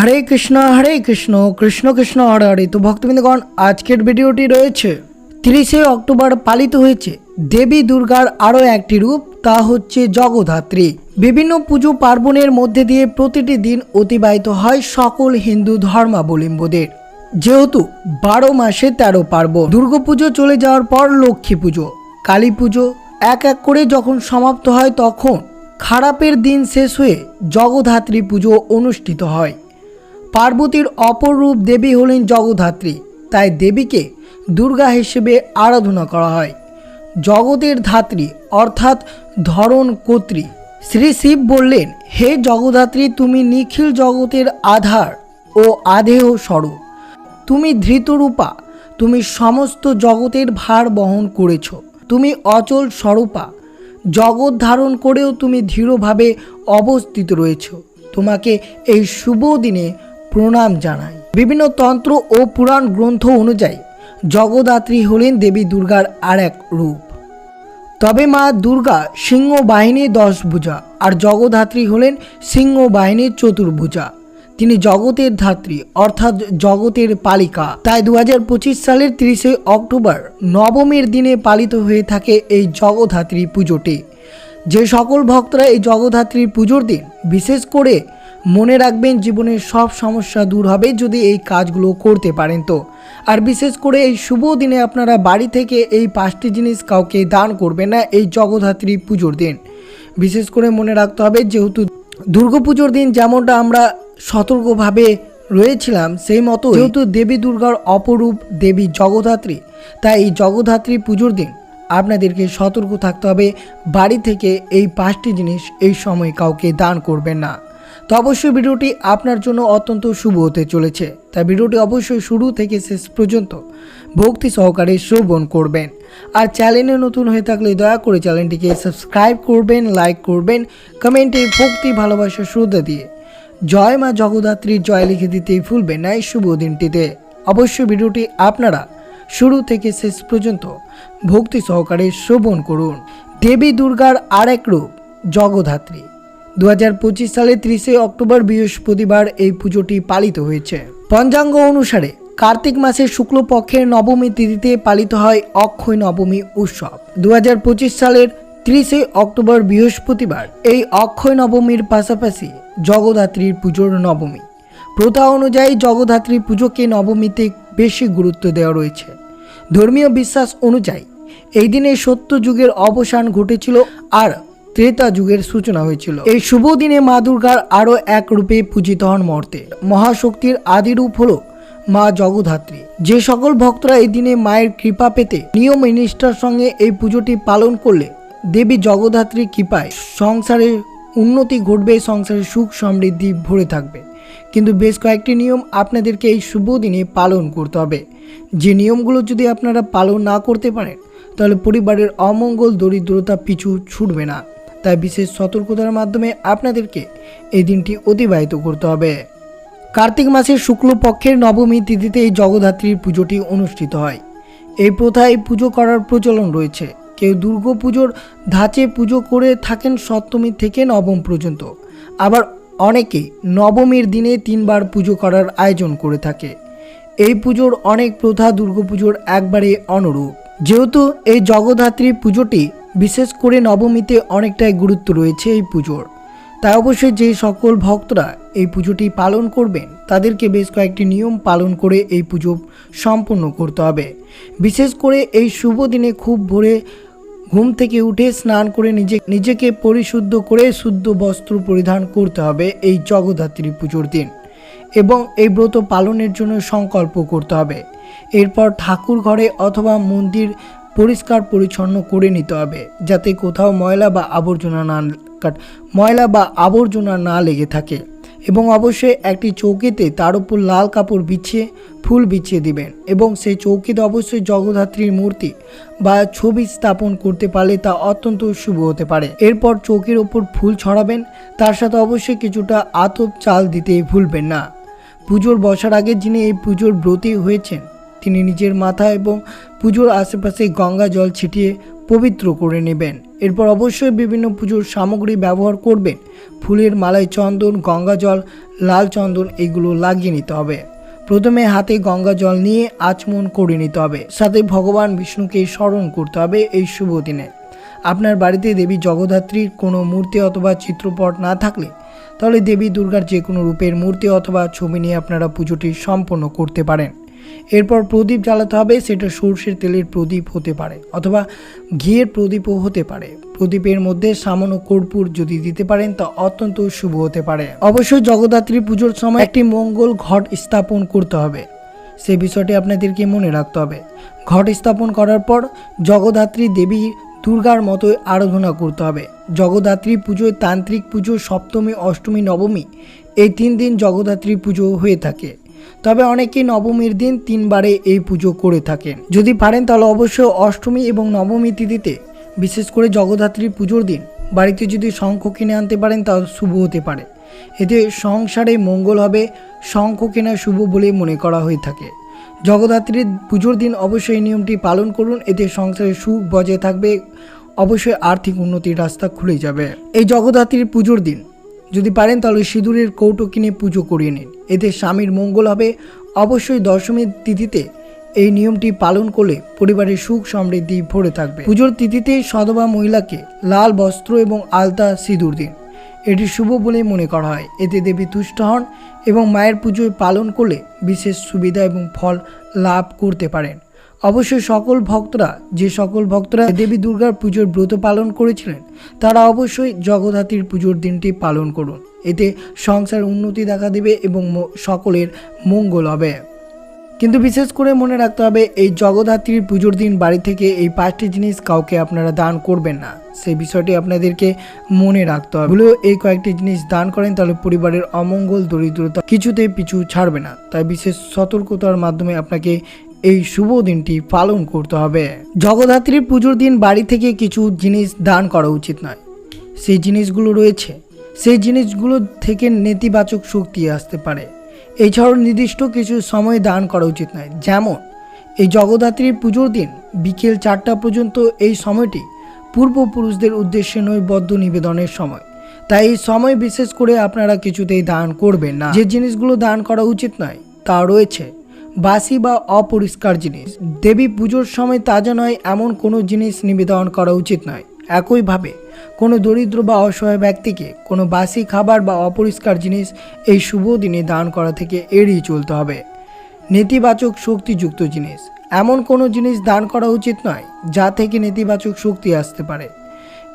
হরে কৃষ্ণ হরে কৃষ্ণ কৃষ্ণ কৃষ্ণ, হরে হরে। তো ভক্তবৃন্দগণ, আজকের ভিডিওটি রয়েছে তিরিশে অক্টোবর পালিত হয়েছে। দেবী দুর্গার আরও একটি রূপ, তা হচ্ছে জগদ্ধাত্রী বিভিন্ন পুজো পার্বণের মধ্যে দিয়ে প্রতিটি দিন অতিবাহিত হয় সকল হিন্দু ধর্মাবলম্বীদের। যেহেতু বারো মাসে তেরো পার্বণ দুর্গাপুজো চলে যাওয়ার পর লক্ষ্মী পুজো, কালী পুজো, এক এক করে যখন সমাপ্ত হয় তখন খারাপের দিন শেষ হয়ে জগদ্ধাত্রী পুজো অনুষ্ঠিত হয়। পার্বতীর অপর রূপ দেবী হলেন জগদ্ধাত্রী। তাই দেবীকে দুর্গা হিসেবে আরাধনা করা হয়। জগতের ধাত্রী, অর্থাৎ ধরণ কর্ত্রী। শ্রী শিব বললেন, হে জগদ্ধাত্রী, তুমি নিখিল জগতের আধার ও আধেয় স্বরূপ। তুমি ধৃতরূপা, তুমি সমস্ত জগতের ভার বহন করেছ। তুমি অচল স্বরূপা, জগৎ ধারণ করেও তুমি দৃঢ়ভাবে অবস্থিত রয়েছ। তোমাকে এই শুভ দিনে প্রণাম জানাই। বিভিন্ন তন্ত্র ও পুরাণ গ্রন্থ অনুযায়ী জগদ্ধাত্রী হলেন দেবী দুর্গার আর এক রূপ। তবে মা দুর্গা সিংহ বাহিনীর দশ ভুজা আর জগদ্ধাত্রী হলেন সিংহ বাহিনীর চতুর্ভুজা। তিনি জগতের ধাত্রী অর্থাৎ জগতের পালিকা। তাই দু হাজার পঁচিশ সালের তিরিশে অক্টোবর নবমীর দিনে পালিত হয়ে থাকে এই জগদ্ধাত্রী পুজোটি। যে সকল ভক্তরা এই জগদ্ধাত্রীর পুজোর দিন, বিশেষ করে মনে রাখবেন জীবনের সব সমস্যা দূর হবে যদি এই কাজগুলো করতে পারেন তো। আর বিশেষ করে এই শুভ দিনে আপনারা বাড়ি থেকে এই পাঁচটি জিনিস কাউকে দান করবেন না, এই জগদ্ধাত্রী পুজোর দিন। বিশেষ করে মনে রাখতে হবে যেহেতু দুর্গাপুজোর দিন যেমনটা আমরা সতর্কভাবে রয়েছিলাম, সেই মতো যেহেতু দেবী দুর্গার অপরূপ দেবী জগদ্ধাত্রী, তাই এই জগদ্ধাত্রী পুজোর দিন আপনাদেরকে সতর্ক থাকতে হবে, বাড়ি থেকে এই পাঁচটি জিনিস এই সময় কাউকে দান করবেন না। তো অবশ্যই ভিডিওটি আপনার জন্য অত্যন্ত শুভ হতে চলেছে। তাই ভিডিওটি অবশ্যই শুরু থেকে শেষ পর্যন্ত ভক্তি সহকারে শ্রবণ করবেন। আর চ্যানেলে নতুন হয়ে থাকলে দয়া করে চ্যানেলটিকে সাবস্ক্রাইব করবেন, লাইক করবেন, কমেন্টে ভক্তি, ভালোবাসা, শ্রদ্ধা দিয়ে জয় মা জগদ্ধাত্রীর জয় লিখে দিতেই ভুলবেন না এই শুভ দিনটিতে। অবশ্যই ভিডিওটি আপনারা শুরু থেকে শেষ পর্যন্ত ভক্তি সহকারে শ্রবণ করুন। দেবী দুর্গার আরেক রূপ, জগদ্ধাত্রী। দু হাজার পঁচিশ সালে ত্রিশে অক্টোবর বৃহস্পতিবার এই পুজোটি পালিত হয়েছে। পঞ্চাঙ্গ অনুসারে কার্তিক মাসের শুক্লপক্ষের নবমী তিথিতে পালিত হয় অক্ষয় নবমী উৎসব। দু হাজার পঁচিশ সালের ত্রিশে অক্টোবর বৃহস্পতিবার এই অক্ষয় নবমীর পাশাপাশি জগদ্ধাত্রীর পুজোর নবমী। প্রথা অনুযায়ী জগদ্ধাত্রী পুজোকে নবমীতে বেশি গুরুত্ব দেওয়া রয়েছে। ধর্মীয় বিশ্বাস অনুযায়ী এই দিনে সত্য যুগের অবসান ঘটেছিল আর ত্রেতা যুগের সূচনা হয়েছিল। এই শুভ দিনে মা দুর্গার আরও এক রূপে পূজিত হন মর্তে। মহাশক্তির আদি রূপ হল মা জগদ্ধাত্রী যে সকল ভক্তরা এই দিনে মায়ের কৃপা পেতে নিয়ম নিষ্ঠার সঙ্গে এই পুজোটি পালন করলে দেবী জগদ্ধাত্রী কৃপায় সংসারে উন্নতি ঘটবে, সংসারে সুখ সমৃদ্ধি ভরে থাকবে। কিন্তু বেশ কয়েকটি নিয়ম আপনাদেরকে এই শুভ দিনে পালন করতে হবে। যে নিয়মগুলো যদি আপনারা পালন না করতে পারেন, তাহলে পরিবারের অমঙ্গল, দরিদ্রতা পিছু ছুটবে না। তাই বিশেষ সতর্কতার মাধ্যমে আপনাদেরকে এই দিনটি অতিবাহিত করতে হবে। কার্তিক মাসের শুক্লপক্ষের নবমী তিথিতে এই জগদ্ধাত্রীর পুজোটি অনুষ্ঠিত হয়। এই প্রথায় পুজো করার প্রচলন রয়েছে। কেউ দুর্গা পুজোর ধাঁচে পুজো করে থাকেন সপ্তমী থেকে নবম পর্যন্ত। আবার অনেকে নবমীর দিনে তিনবার পুজো করার আয়োজন করে থাকে। এই পুজোর অনেক প্রথা দুর্গাপুজোর একবারে অনুরূপ। যেহেতু এই জগদ্ধাত্রী পুজোটি বিশেষ করে নবমীতে অনেকটাই গুরুত্ব রয়েছে এই পুজোর, তাই অবশ্যই যে সকল ভক্তরা এই পুজোটি পালন করবেন, তাদেরকে বেশ কয়েকটি নিয়ম পালন করে এই পুজো সম্পন্ন করতে হবে। বিশেষ করে এই শুভ দিনে খুব ভোরে ঘুম থেকে উঠে স্নান করে নিজে, নিজেকে পরিশুদ্ধ করে শুদ্ধ বস্ত্র পরিধান করতে হবে এই জগদ্ধাত্রী পুজোর দিন। এবং এই ব্রত পালনের জন্য সংকল্প করতে হবে। এরপর ঠাকুর ঘরে অথবা মন্দির পরিষ্কার পরিচ্ছন্ন করে নিতে হবে, যাতে কোথাও ময়লা বা আবর্জনা না কাট, ময়লা বা আবর্জনা না লেগে থাকে এবং অবশ্যই একটি চৌকিতে তার উপর লাল কাপড় বিছিয়ে, ফুল বিছিয়ে দিবেন এবং সেই চৌকিতে অবশ্যই জগদ্ধাত্রীর মূর্তি বা ছবি স্থাপন করতে পারলে তা অত্যন্ত শুভ হতে পারে। এরপর চৌকির ওপর ফুল ছড়াবেন, তার সাথে অবশ্যই কিছুটা আতপ চাল দিতে ভুলবেন না। পুজোর বসার আগে যিনি এই পুজোর ব্রতী হয়েছেন, তিনি নিজের মাথা এবং পুজোর আশেপাশে গঙ্গা জল ছিটিয়ে পবিত্র করে নেবেন। এরপর অবশ্যই বিভিন্ন পুজোর সামগ্রী ব্যবহার করবেন। ফুলের মালায় চন্দন, গঙ্গা জল, লাল চন্দন, এগুলো লাগিয়ে নিতে হবে। প্রথমে হাতে গঙ্গা জল নিয়ে আচমন করে নিতে হবে। সাথে ভগবান বিষ্ণুকে স্মরণ করতে হবে এই শুভ দিনে। আপনার বাড়িতে দেবী জগদ্ধাত্রীর কোনো মূর্তি অথবা চিত্রপট না থাকলে তাহলে দেবী দুর্গার যে কোনো রূপের মূর্তি অথবা ছবি নিয়ে আপনারা পুজোটি সম্পন্ন করতে পারেন। এরপর প্রদীপ জ্বালাতে হবে, সেটা সর্ষের তেলের প্রদীপ হতে পারে অথবা ঘিয়ের প্রদীপও হতে পারে। প্রদীপের মধ্যে সামান্য কর্পূর যদি দিতে পারেন, তা অত্যন্ত শুভ হতে পারে। অবশ্যই জগদ্ধাত্রী পুজোর সময় একটি মঙ্গল ঘট স্থাপন করতে হবে। সে বিষয়টি আপনাদেরকে মনে রাখতে হবে। ঘট স্থাপন করার পর জগদ্ধাত্রী দেবী দুর্গার মতোই আরাধনা করতে হবে। জগদ্ধাত্রী পুজোয় তান্ত্রিক পুজো, সপ্তমী, অষ্টমী, নবমী, এই তিন দিন জগদ্ধাত্রী পুজো হয়ে থাকে। তবে অনেকেই নবমীর দিন তিনবারে এই পুজো করে থাকেন। যদি পারেন তাহলে অবশ্যই অষ্টমী এবং নবমী তিথিতে, বিশেষ করে জগদ্ধাত্রী পুজোর দিন, বাড়িতে যদি শঙ্খ কিনে আনতে পারেন তা শুভ হতে পারে। এতে সংসারে মঙ্গল হবে, শঙ্খ কেনা শুভ বলে মনে করা হয়ে থাকে। জগদ্ধাত্রীর পুজোর দিন অবশ্যই নিয়মটি পালন করুন, এতে সংসারে সুখ বজায় থাকবে অবশ্যই আর্থিক উন্নতির রাস্তা খুলে যাবে। এই জগদ্ধাত্রীর পুজোর দিন। যদি পারেন তাহলে সিঁদুরের কৌটো কিনে পুজো করিয়ে নিন। এতে স্বামীর মঙ্গল হবে। অবশ্যই দশমীর তিথিতে এই নিয়মটি পালন করলে পরিবারের সুখ সমৃদ্ধি ভরে থাকবে। পুজোর তিথিতে সধবা মহিলাকে লাল বস্ত্র এবং আলতা সিঁদুর দিন। এটি শুভ বলে মনে করা হয়। এতে দেবী তুষ্ট হন এবং মায়ের পুজোয় পালন করলে বিশেষ সুবিধা এবং ফল লাভ করতে পারেন। অবশ্যই সকল ভক্তরা, যে সকল ভক্তরা দেবী দুর্গার পুজোর ব্রত পালন করেছিলেন, তারা অবশ্যই জগদ্ধাত্রীর পুজোর দিনটি পালন করুন। এতে সংসার উন্নতি দেখা দেবে এবং সকলের মঙ্গল হবে। কিন্তু বিশেষ করে মনে রাখতে হবে, এই জগদ্ধাত্রীর পুজোর দিন বাড়ি থেকে এই পাঁচটি জিনিস কাউকে আপনারা দান করবেন না। সেই বিষয়টি আপনাদেরকে মনে রাখতে হবে। ভুলেও এই কয়েকটি জিনিস দান করেন, তাহলে পরিবারের অমঙ্গল, দরিদ্রতা কিছুতেই পিছু ছাড়বে না। তাই বিশেষ সতর্কতার মাধ্যমে আপনাকে এই শুভ দিনটি পালন করতে হবে। জগদ্ধাত্রীর পুজোর দিন বাড়ি থেকে কিছু জিনিস দান করা উচিত নয়। সেই জিনিসগুলো রয়েছে। সেই জিনিসগুলো থেকে নেতিবাচক শক্তি আসতে পারে। এছাড়াও নির্দিষ্ট কিছু সময় দান করা উচিত নয়। যেমন, এই জগদ্ধাত্রীর পুজোর দিন বিকেল চারটা পর্যন্ত এই সময়টি পূর্বপুরুষদের উদ্দেশ্যে নৈবদ্য নিবেদনের সময়। তাই এই সময় বিশেষ করে আপনারা কিছুতেই দান করবেন না। যে জিনিসগুলো দান করা উচিত নয়, তা রয়েছে। বাসি বা অপরিষ্কার জিনিস। দেবী পুজোর সময় তাজা নয়, এমন কোনো জিনিস নিবেদন করা উচিত নয়। একইভাবে কোনো দরিদ্র বা অসহায় ব্যক্তিকে কোনো বাসি খাবার বা অপরিষ্কার জিনিস এই শুভ দিনে দান করা থেকে এড়িয়ে চলতে হবে। নেতিবাচক শক্তিযুক্ত জিনিস। এমন কোনো জিনিস দান করা উচিত নয়, যা থেকে নেতিবাচক শক্তি আসতে পারে।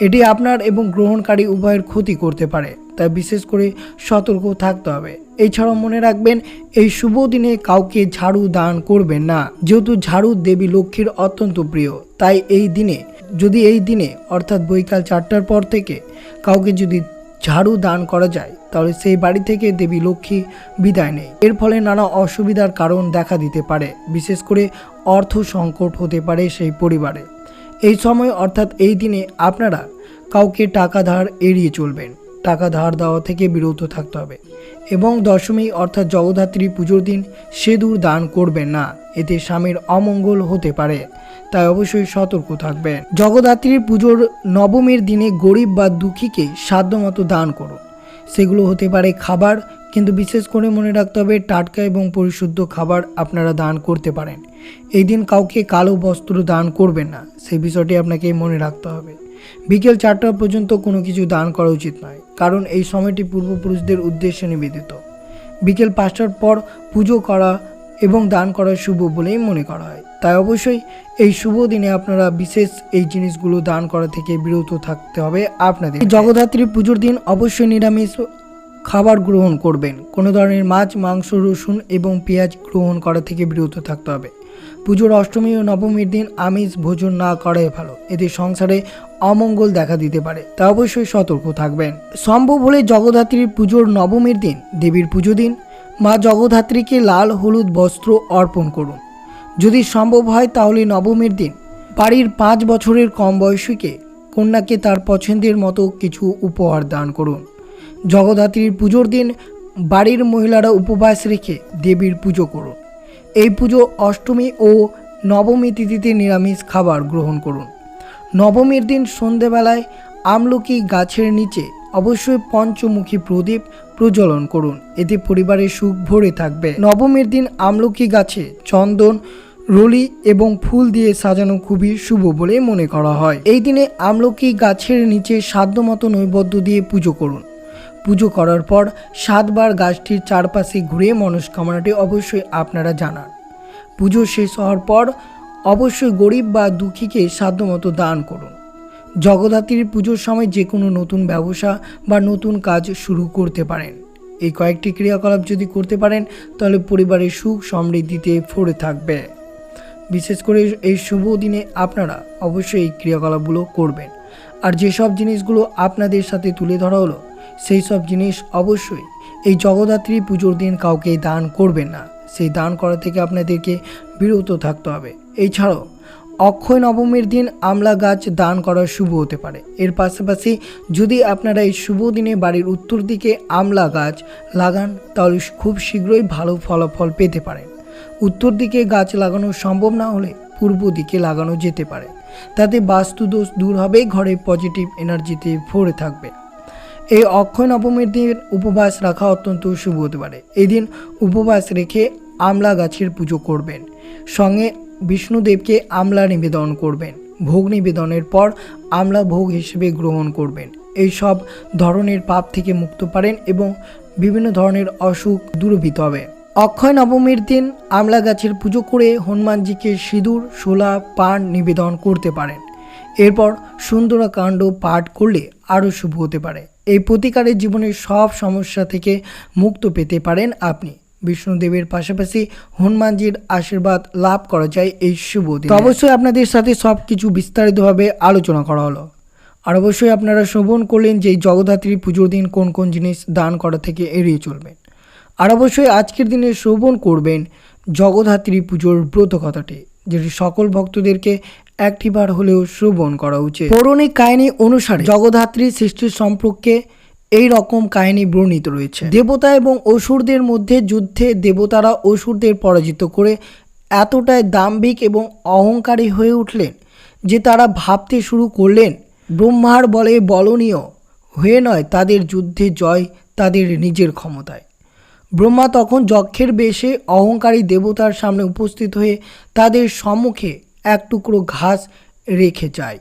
এটি আপনার এবং গ্রহণকারী উভয়ের ক্ষতি করতে পারে, তাই বিশেষ করে সতর্ক থাকতে হবে। এছাড়াও মনে রাখবেন, এই শুভ দিনে কাউকে ঝাড়ু দান করবেন না, যেহেতু ঝাড়ু দেবী লক্ষ্মীর অত্যন্ত প্রিয়। তাই এই দিনে, যদি এই দিনে, অর্থাৎ বৈকাল চারটার পর থেকে কাউকে যদি ঝাড়ু দান করা যায়, তাহলে সেই বাড়ি থেকে দেবী লক্ষ্মী বিদায় নেই এর ফলে নানা অসুবিধার কারণ দেখা দিতে পারে, বিশেষ করে অর্থ সংকট হতে পারে সেই পরিবারে। এই সময় অর্থাৎ এই দিনে আপনারা কাউকে টাকা ধার এড়িয়ে চলবেন। টাকা ধার দেওয়া থেকে বিরত থাকতে হবে এবং দশমী অর্থাৎ জগদ্ধাত্রী পুজোর দিন সেদুর দান করবেন না। এতে স্বামীর অমঙ্গল হতে পারে, তাই অবশ্যই সতর্ক থাকবেন। জগদ্ধাত্রীর পুজোর নবমীর দিনে গরিব বা দুঃখীকে সাধ্যমতো দান করুন। সেগুলো হতে পারে খাবার কিন্তু বিশেষ করে মনে রাখতে হবে, টাটকা এবং পরিশুদ্ধ খাবার আপনারা দান করতে পারেন। এই দিন কাউকে কালো বস্ত্র দান করবেন না, সেই বিষয়টি আপনাকে মনে রাখতে হবে। বিকেল চারটা পর্যন্ত কোনো কিছু দান করা উচিত নয়, কারণ এই সময়টি পূর্বপুরুষদের উদ্দেশ্যে নিবেদিত। বিকেল পাঁচটার পর পুজো করা এবং দান করা শুভ বলেই মনে করা হয়। তাই অবশ্যই এই শুভ দিনে আপনারা বিশেষ এই জিনিসগুলো দান করা থেকে বিরত থাকতে হবে আপনাদের। জগদ্ধাত্রী পুজোর দিন অবশ্যই নিরামিষ খাবার গ্রহণ করবেন। কোনো ধরনের মাছ, মাংস, রসুন এবং পেঁয়াজ গ্রহণ করা থেকে বিরত থাকতে হবে। পুজোর অষ্টমী ও নবমীর দিন আমিষ ভোজন না করাই ভালো। এতে সংসারে অমঙ্গল দেখা দিতে পারে, তা অবশ্যই সতর্ক থাকবেন। সম্ভব হলে জগদ্ধাত্রীর পুজোর নবমীর দিন, দেবীর পুজো দিন, মা জগদ্ধাত্রীকে লাল, হলুদ বস্ত্র অর্পণ করুন। যদি সম্ভব হয় তাহলে নবমীর দিন, বাড়ির পাঁচ বছরের কম বয়সীকে কন্যাকে তার পছন্দের মতো কিছু উপহার দান করুন। জগদ্ধাত্রীর পুজোর দিন বাড়ির মহিলারা উপবাস রেখে দেবীর পুজো করুন। এই পুজো অষ্টমী ও নবমী তিথিতে নিরামিষ খাবার গ্রহণ করুন। নবমীর দিন সন্ধেবেলায় আমলকি গাছের নিচে অবশ্যই পঞ্চমুখী প্রদীপ প্রজ্বলন করুন। এতে পরিবারের সুখ ভরে থাকবে। নবমীর দিন আমলকি গাছে চন্দন, রলি এবং ফুল দিয়ে সাজানো খুবই শুভ বলে মনে করা হয়। এই দিনে আমলকি গাছের নিচে সাধ্যমতো নৈবদ্য দিয়ে পুজো করুন। পুজো করার পর সাতবার গাছটির চারপাশে ঘুরে মনস্কামনাটি অবশ্যই আপনারা জানান। পুজো শেষ হওয়ার পর অবশ্যই গরিব বা দুঃখীকে সাধ্যমতো দান করুন। জগদ্ধাত্রীর পুজোর সময় যে কোনো নতুন ব্যবসা বা নতুন কাজ শুরু করতে পারেন। এই কয়েকটি ক্রিয়াকলাপ যদি করতে পারেন, তাহলে পরিবারের সুখ সমৃদ্ধিতে ভরে থাকবে। বিশেষ করে এই শুভ দিনে আপনারা অবশ্যই এই ক্রিয়াকলাপগুলো করবেন। আর যেসব জিনিসগুলো আপনাদের সাথে তুলে ধরা হলো সেই সব জিনিস অবশ্যই। এই জগদ্ধাত্রী পুজোর দিন কাউকে দান করবেন না। সেই দান করা থেকে আপনাদেরকে বিরত থাকতে হবে। এছাড়াও, অক্ষয় নবমীর দিন আমলা গাছ দান করা শুভ হতে পারে। এর পাশাপাশি যদি আপনারা এই শুভ দিনে বাড়ির উত্তর দিকে আমলা গাছ লাগান, তাহলে খুব শীঘ্রই ভালো ফলাফল পেতে পারেন। উত্তর দিকে গাছ লাগানো সম্ভব না হলে পূর্ব দিকে লাগানো যেতে পারে। তাতে বাস্তুদোষ দূর হবে, ঘরে পজিটিভ এনার্জিতে ভরে থাকবে। এই অক্ষয় নবমীর দিন উপবাস রাখা অত্যন্ত শুভ হতে পারে। এই দিন উপবাস রেখে আমলা গাছের পুজো করবেন। সঙ্গে বিষ্ণুদেবকে আমলা নিবেদন করবেন। ভোগ নিবেদনের পর আমলা ভোগ হিসেবে গ্রহণ করবেন। এই সব ধরনের পাপ থেকে মুক্ত পারেন এবং বিভিন্ন ধরনের অসুখ দূরভূত হবে। অক্ষয় নবমীর দিন আমলা গাছের পুজো করে হনুমানজিকে সিঁদুর, শোলা, পান নিবেদন করতে পারেন। এরপর সুন্দরাকাণ্ড পাঠ করলে আরও শুভ হতে পারে। এই প্রতিকারের জীবনের সব সমস্যা থেকে মুক্ত পেতে পারেন আপনি। বিষ্ণুদেবের পাশাপাশি হনুমানজির আশীর্বাদ লাভ করা যায় এই শুভ দিনে। অবশ্যই আপনাদের সাথে সব কিছু বিস্তারিতভাবে আলোচনা করা হলো। আর অবশ্যই আপনারা শ্রবণ করলেন যে জগদ্ধাত্রী পুজোর দিন কোন কোন জিনিস দান করা থেকে এড়িয়ে চলবেন। আর অবশ্যই আজকের দিনে শ্রবণ করবেন জগদ্ধাত্রী পুজোর ব্রত কথাটি যেটি সকল ভক্তদেরকে একটিবার হলেও শ্রবণ করা উচিত। পৌরাণিক কাহিনী অনুসারে জগদ্ধাত্রী সৃষ্টির সম্পর্কে এই রকম কাহিনী বর্ণিত রয়েছে। দেবতা এবং অসুরদের মধ্যে যুদ্ধে দেবতারা অসুরদের পরাজিত করে এতটাই দাম্ভিক এবং অহংকারী হয়ে উঠলেন যে তারা ভাবতে শুরু করলেন, ব্রহ্মার বলে বলনীয়, হয়ে নয় তাদের যুদ্ধে জয় তাদের নিজের ক্ষমতায়। ব্রহ্মা তখন যক্ষের বেশে অহংকারী দেবতার সামনে উপস্থিত হয়ে তাদের সম্মুখে এক টুকরো ঘাস রেখে যায়।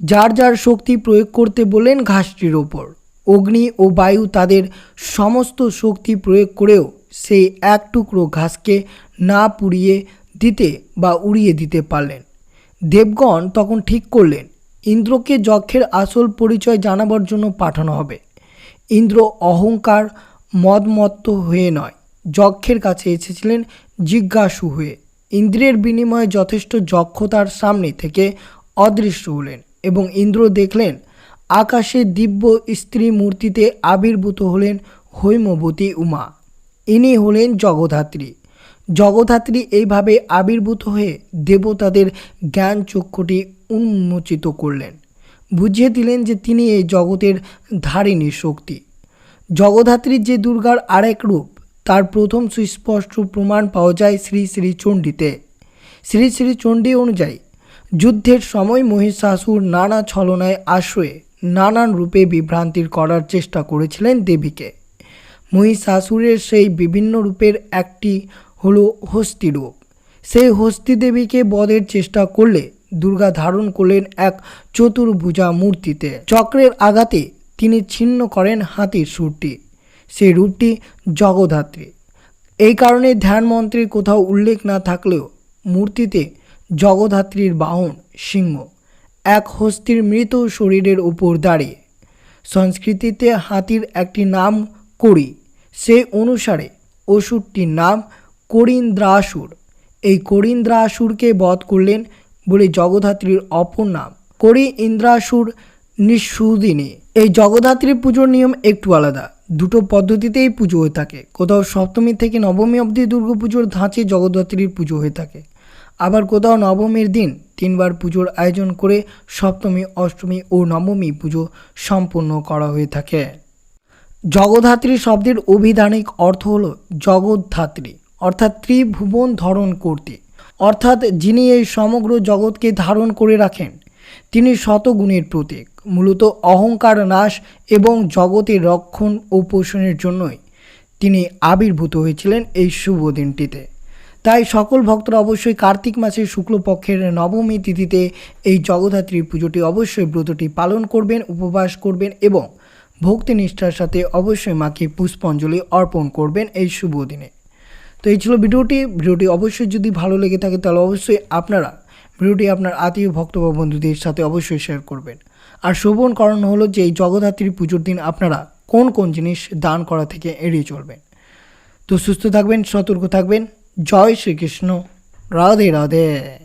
যার যার শক্তি প্রয়োগ করতে বললেন ঘাসটির ওপর। অগ্নি ও বায়ু তাদের সমস্ত শক্তি প্রয়োগ করেও সেই এক টুকরো ঘাসকে না পুড়িয়ে দিতে বা উড়িয়ে দিতে পারলেন। দেবগণ তখন ঠিক করলেন, ইন্দ্রকে যক্ষের আসল পরিচয় জানাবার জন্য পাঠানো হবে। ইন্দ্র অহংকার মদমত্ত হয়ে নয়। যক্ষের কাছে এসেছিলেন জিজ্ঞাসু হয়ে। ইন্দ্রের বিনিময়ে যথেষ্ট যক্ষতার সামনে থেকে অদৃশ্য হলেন এবং ইন্দ্র দেখলেন, আকাশে দিব্য স্ত্রী মূর্তিতে আবির্ভূত হলেন হৈমবতী উমা। ইনি হলেন জগধাত্রী। জগধাত্রী এইভাবে আবির্ভূত হয়ে দেবতাদের জ্ঞান চক্ষুটি উন্মোচিত করলেন। বুঝিয়ে দিলেন যে তিনি এই জগতের ধারিণী শক্তি। জগধাত্রীর যে দুর্গার আরেক রূপ, তার প্রথম সুস্পষ্ট প্রমাণ পাওয়া যায় শ্রী শ্রী চণ্ডীতে শ্রী শ্রী চণ্ডী অনুযায়ী, যুদ্ধের সময় মহিষাসুর নানা ছলনায় আশ্রয়ে নানান রূপে বিভ্রান্তির করার চেষ্টা করেছিলেন দেবীকে। মহিষাসুরের সেই বিভিন্ন রূপের একটি হলো হস্তি রূপ। সেই হস্তি দেবীকে বধের চেষ্টা করলে দুর্গা ধারণ করলেন এক চতুর্ভুজা মূর্তিতে। চক্রের আঘাতে তিনি ছিন্ন করেন হাতির সুরটি। সেই রূপটি জগধাত্রী এই কারণে ধ্যান মন্ত্রের কোথাও উল্লেখ না থাকলেও মূর্তিতে জগধাত্রীর বাহন সিংহ, এক হস্তির মৃত শরীরের উপর দাঁড়িয়ে। সংস্কৃতিতে হাতির একটি নাম করি সে অনুসারে অসুরটির নাম করিন্দ্রাসুর। এই করিন্দ্রাসুরকে বধ করলেন বলে জগধাত্রীর অপর নাম। করি ইন্দ্রাসুর নিঃসুদিনী। এই জগদ্ধাত্রী পুজোর নিয়ম একটু আলাদা। দুটো পদ্ধতিতেই পুজো হয়ে থাকে। কোথাও সপ্তমী থেকে নবমী অবধি দুর্গাপুজোর ধাঁচে জগদ্ধাত্রীর পুজো হয়ে থাকে। আবার কোথাও নবমীর দিন তিনবার পুজোর আয়োজন করে সপ্তমী, অষ্টমী ও নবমী পুজো সম্পন্ন করা হয়ে থাকে। জগদ্ধাত্রী শব্দের অভিধানিক অর্থ হল জগদ্ধাত্রী, অর্থাৎ ত্রিভুবন ধারণ করতে। অর্থাৎ যিনি এই সমগ্র জগৎকে ধারণ করে রাখেন তিনি শতগুণের প্রতীক, মূলত অহংকার নাশ এবং জগতের রক্ষণ ও পোষণের জন্যই তিনি আবির্ভূত হয়েছিলেন এই শুভ দিনটিতে। তাই সকল ভক্তরা অবশ্যই কার্তিক মাসের শুক্লপক্ষের নবমী তিথিতে এই জগদ্ধাত্রী পুজোটি অবশ্যই ব্রতটি পালন করবেন, উপবাস করবেন এবং ভক্তি নিষ্ঠার সাথে অবশ্যই মাকে পুষ্পাঞ্জলি অর্পণ করবেন এই শুভ দিনে। তো এই ছিল ভিডিওটি। ভিডিওটি অবশ্যই যদি ভালো লেগে থাকে তাহলে অবশ্যই আপনারা ভিডিওটি আপনার আত্মীয়, ভক্ত বা বন্ধুদের সাথে অবশ্যই শেয়ার করবেন। আর শোভন, কারণ হলো যে এই জগদ্ধাত্রী পুজোর দিন আপনারা কোন কোন জিনিস দান করা থেকে এড়িয়ে চলবেন। তো সুস্থ থাকবেন, সতর্ক থাকবেন। জয় শ্রীকৃষ্ণ। রাধে রাধে।